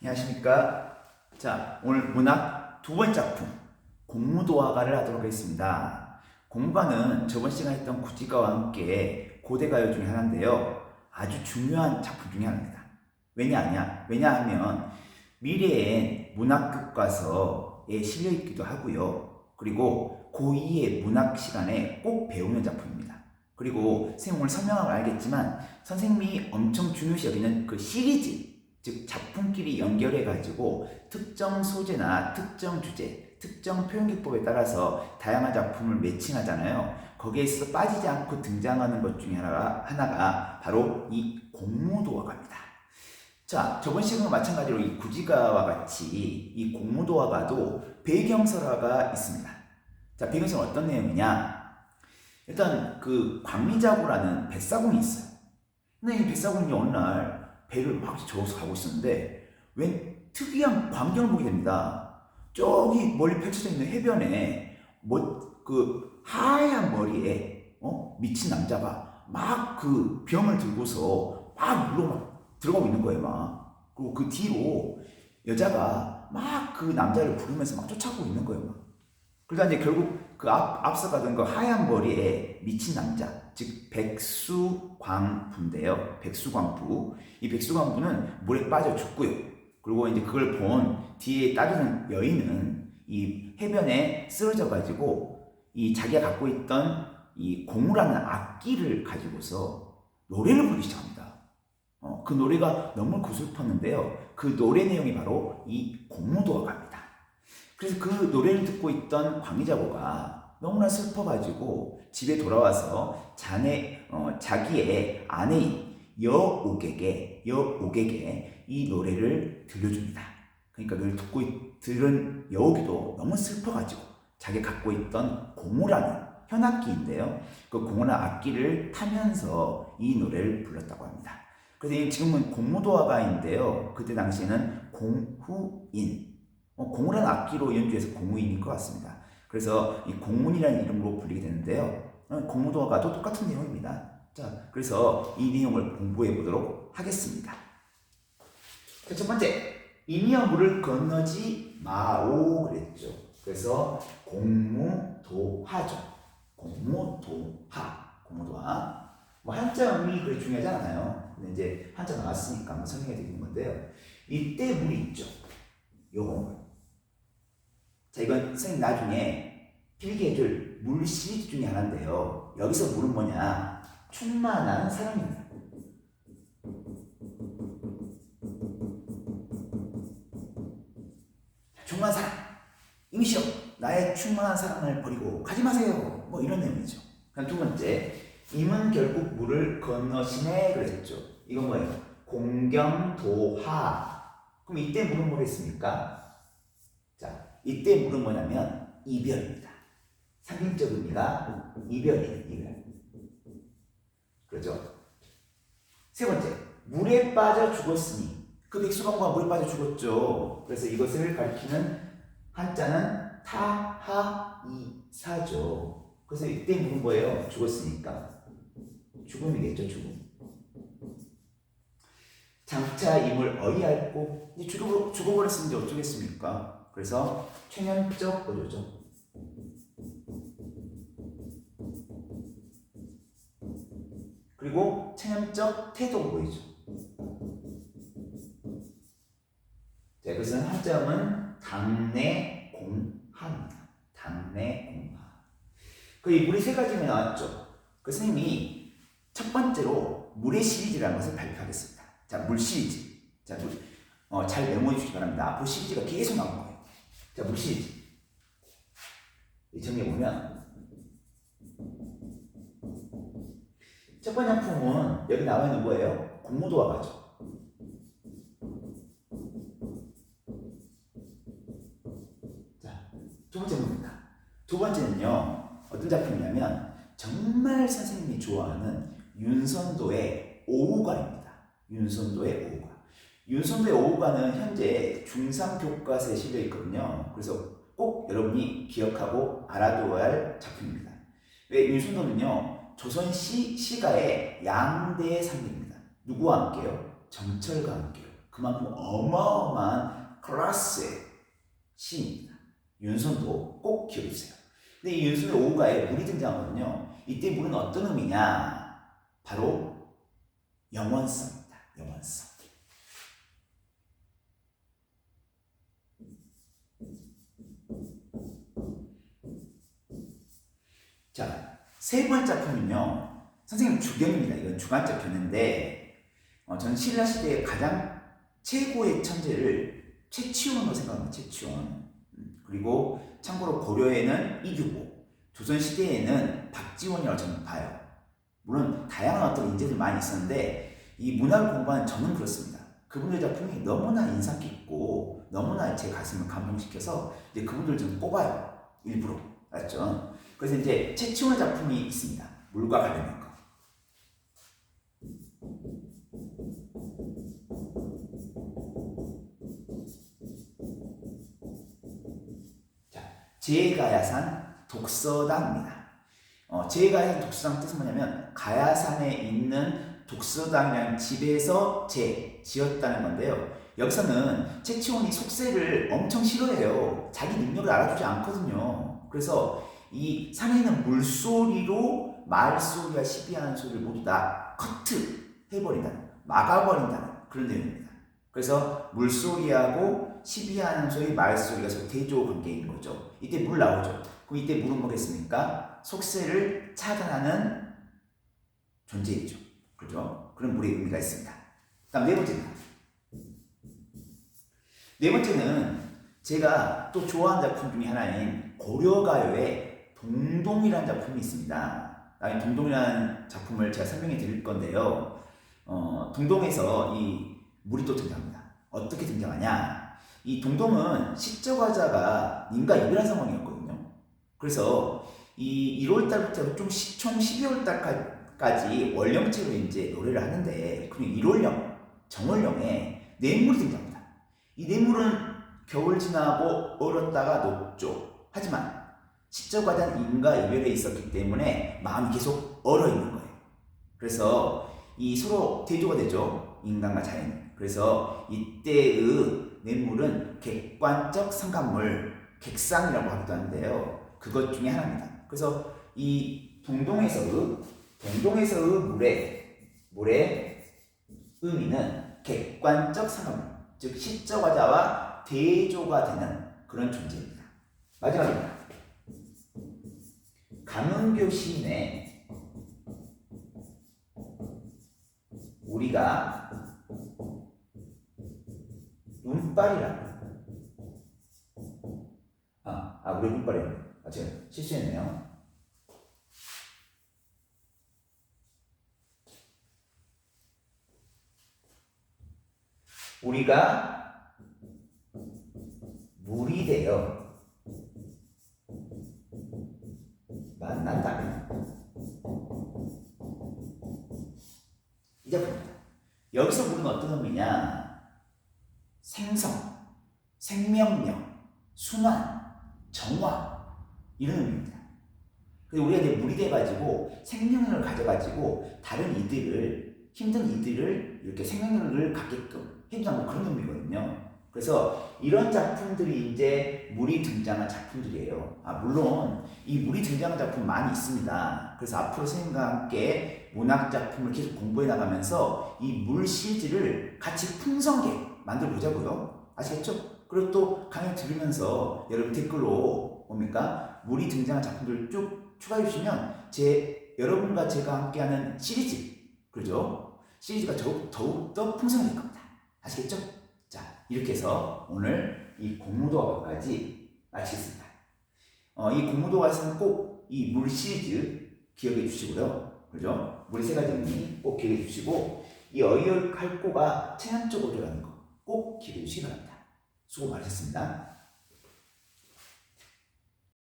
안녕하십니까. 자, 오늘 문학 두 번째 작품, 공무도화가를 하도록 하겠습니다. 공무가는 저번 시간에 했던 구지가와 함께 고대 가요 중에 하나인데요. 아주 중요한 작품 중에 하나입니다. 왜냐하냐? 왜냐하면 미래엔 문학 교과서에 실려 있기도 하고요. 그리고 고2의 문학 시간에 꼭 배우는 작품입니다. 그리고 선생님 오늘 설명하면 알겠지만 선생님이 엄청 중요시 여기는 그 시리즈 즉 작품끼리 연결해 가지고 특정 소재나 특정 주제, 특정 표현 기법에 따라서 다양한 작품을 매칭하잖아요. 거기에 있어서 빠지지 않고 등장하는 것 중에 하나가 하나가 바로 이 공무도화가입니다. 자, 저번 시간과 마찬가지로 이 구지가와 같이 이 공무도화가도 배경설화가 있습니다. 자, 배경설은 어떤 내용이냐? 일단 그 광미자고라는 뱃사공이 있어요. 근데 이 뱃사공이 어느 날 배를 막 저어서 가고 있었는데 웬 특이한 광경을 보게 됩니다. 저기 멀리 펼쳐져 있는 해변에 뭐 그 하얀 머리에 어? 미친 남자가 막 그 병을 들고서 막 물로 막 들어가고 있는 거예요, 막. 그리고 그 뒤로 여자가 막 그 남자를 부르면서 막 쫓아오고 있는 거예요, 막. 그러다 이제 결국 그 앞, 앞서 가던 그 하얀 머리에 미친 남자, 즉 백수광부인데요. 백수광부. 이 백수광부는 물에 빠져 죽고요. 그리고 이제 그걸 본 뒤에 따르는 여인은 이 해변에 쓰러져 가지고 이 자기가 갖고 있던 이 고무라는 악기를 가지고서 노래를 부르기 시작합니다. 어, 그 노래가 너무 구슬펐는데요. 그 노래 내용이 바로 이 공무도화가입니다. 그래서 그 노래를 듣고 있던 광희자고가 너무나 슬퍼가지고 집에 돌아와서 자네 어, 자기의 아내인 여옥에게 여옥에게 이 노래를 들려줍니다. 그러니까 노래를 듣고 있- 들은 여옥이도 너무 슬퍼가지고 자기 가 갖고 있던 고무라는 현악기인데요. 그 고무라는 악기를 타면서 이 노래를 불렀다고 합니다. 그래서 이 지금은 공무도화가인데요. 그때 당시에는 공후인 어, 공우라는 악기로 연주해서 공우인인 것 같습니다. 그래서 이 공문이라는 이름으로 불리게 되는데요. 어, 공무도화가도 똑같은 내용입니다. 자, 그래서 이 내용을 공부해 보도록 하겠습니다. 자, 첫 번째, 이미와 물을 건너지 마오 그랬죠. 그래서 공무도하죠. 공무도하, 공무도하. 뭐 한자 의미 그리 중요하지 않아요. 근데 이제 한자 나왔으니까 한번 설명해 드리는 건데요. 이때 물이 있죠. 요거. 자, 이건 선생님 나중에 필기해 줄 물 시리즈 중에 하나인데요. 여기서 물은 뭐냐? 충만한 사랑입니다. 충만한 사랑. 임시여, 나의 충만한 사랑을 버리고 가지 마세요. 뭐 이런 내용이죠. 두 번째, 임은 결국 물을 건너시네 그랬죠. 이건 뭐예요? 공경도하. 그럼 이때 물은 뭐겠습니까? 자, 이때 물은 뭐냐면 이별입니다. 상징적 의미가 이별이에요, 이별. 그렇죠? 세 번째, 물에 빠져 죽었으니 그 백수광부가 물에 빠져 죽었죠. 그래서 이것을 가리키는 한자는 타하이사죠. 그래서 이때 물은 뭐예요? 죽었으니까 죽음이겠죠, 죽음. 장차 임을 어이할고 죽어버렸으면 어쩌겠습니까? 그래서 최면적 어조죠. 그리고 체념적 태도 보이죠. 자, 이것은 한점은 당내 공하입니다. 당내 공하. 그이 물이 세 가지가 나왔죠. 그 선생님이 첫 번째로 물의 시리즈라는 것을 발표하겠습니다. 자, 물 시리즈. 자, 물, 어, 잘 메모해 주시기 바랍니다. 앞으로 시리즈가 계속 거예요. 자, 물 시리즈. 이 정리해 보면 첫 번째 작품은 여기 나와 있는 거예요. 공무도화가죠. 자, 두 번째 뭡니까? 두 번째는요. 어떤 작품이냐면 정말 선생님이 좋아하는 윤선도의 오후관입니다. 윤선도의 오후관. 윤선도의 오후관은 현재 중3 교과서에 실려 있거든요. 그래서 꼭 여러분이 기억하고 알아두어야 할 작품입니다. 왜 윤선도는요. 조선 시 시가의 양대의 상대입니다. 누구와 함께요? 정철과 함께요. 그만큼 어마어마한 클래스의 시입니다. 윤손도 꼭 기억해 주세요. 근데 이 윤손의 오가에 물이 등장하거든요. 이때 물은 어떤 의미냐? 바로 영원성입니다. 영원성. 자, 세 번째 작품은요. 선생님 주경입니다. 이건 주관적 견해인데 어, 저는 신라 시대의 가장 최고의 천재를 최치원으로 생각합니다. 최치원. 음, 그리고 참고로 고려에는 이규보, 조선 시대에는 박지원이라고 저는 봐요. 물론 다양한 어떤 인재들 많이 있었는데 이 문학을 공부하는 저는 그렇습니다. 그분들 작품이 너무나 인상 깊고 너무나 제 가슴을 감동시켜서 이제 그분들 좀 뽑아요. 일부러. 알죠? 그래서 이제 최치원의 작품이 있습니다. 물과 관련된 거. 자, 제가야산 독서당입니다. 어, 제가야산 독서당 뜻은 뭐냐면 가야산에 있는 독서당이라는 집에서 제 지었다는 건데요. 여기서는 최치원이 속세를 엄청 싫어해요. 자기 능력을 알아주지 않거든요. 그래서 이 산에 있는 물소리로 말소리와 시비하는 소리를 모두 다 커트 해버린다는, 막아버린다는 그런 내용입니다. 그래서 물소리하고 시비하는 소리, 말소리가 서로 대조 관계인 거죠. 이때 물 나오죠. 그럼 이때 물은 뭐겠습니까? 속세를 차단하는 존재이죠. 그죠? 그런 물의 의미가 있습니다. 다음 네 번째입니다. 네 번째는 제가 또 좋아하는 작품 중에 하나인 고려가요의 동동이라는 작품이 있습니다. 나는 동동이라는 작품을 제가 설명해 드릴 건데요. 어, 동동에서 이 물이 또 등장합니다. 어떻게 등장하냐? 이 동동은 시적화자가 님과 이별한 상황이었거든요. 그래서 이 1월 달부터 좀 시, 총 12월 달까지 월령체로 이제 노래를 하는데 그냥 1월령, 정월령에 뇌물이 등장합니다. 이 뇌물은 겨울 지나고 얼었다가 녹죠. 하지만 시적과 대한 인과 이별에 있었기 때문에 마음이 계속 얼어 있는 거예요. 그래서 이 서로 대조가 되죠. 인간과 자연. 그래서 이때의 뇌물은 객관적 상관물, 객상이라고 하기도 하는데요. 그것 중에 하나입니다. 그래서 이 동동에서의 동동에서의 물의 물의 의미는 객관적 상관물, 즉 시적화자와 대조가 되는 그런 존재입니다. 마지막입니다. 강은교 시인의 우리가 눈발이라고. 아, 아 우리 눈발이라고 아, 제가 실수했네요. 우리가 물이 되어 만난다면 이 작품입니다. 여기서 물은 어떤 의미냐? 생성, 생명력, 순환, 정화 이런 의미입니다. 우리가 이제 물이 돼가지고 생명력을 가져가지고 다른 이들을 힘든 이들을 이렇게 생명력을 갖게끔 해주는 그런 의미거든요. 그래서 이런 작품들이 이제 물이 등장한 작품들이에요. 아, 물론 이 물이 등장한 작품 많이 있습니다. 그래서 앞으로 선생님과 함께 문학 작품을 계속 공부해 나가면서 이 물 시리즈를 같이 풍성하게 만들어 보자고요. 아시겠죠? 그리고 또 강의 들으면서 여러분 댓글로 뭡니까? 물이 등장한 작품들을 쭉 추가해 주시면 제 여러분과 제가 함께하는 시리즈 그죠? 시리즈가 더욱, 더욱 더 풍성해질 겁니다. 아시겠죠? 자, 이렇게 해서 오늘 이 공무도화까지 마치겠습니다. 어, 이 공무도화에서는 꼭 이 물 시리즈 기억해 주시고요. 그죠? 물이 세 가지 의미 꼭 기억해 주시고, 이 어이할 꼬가 체난적 오조라는 거 꼭 기억해 주시기 바랍니다. 수고 많으셨습니다.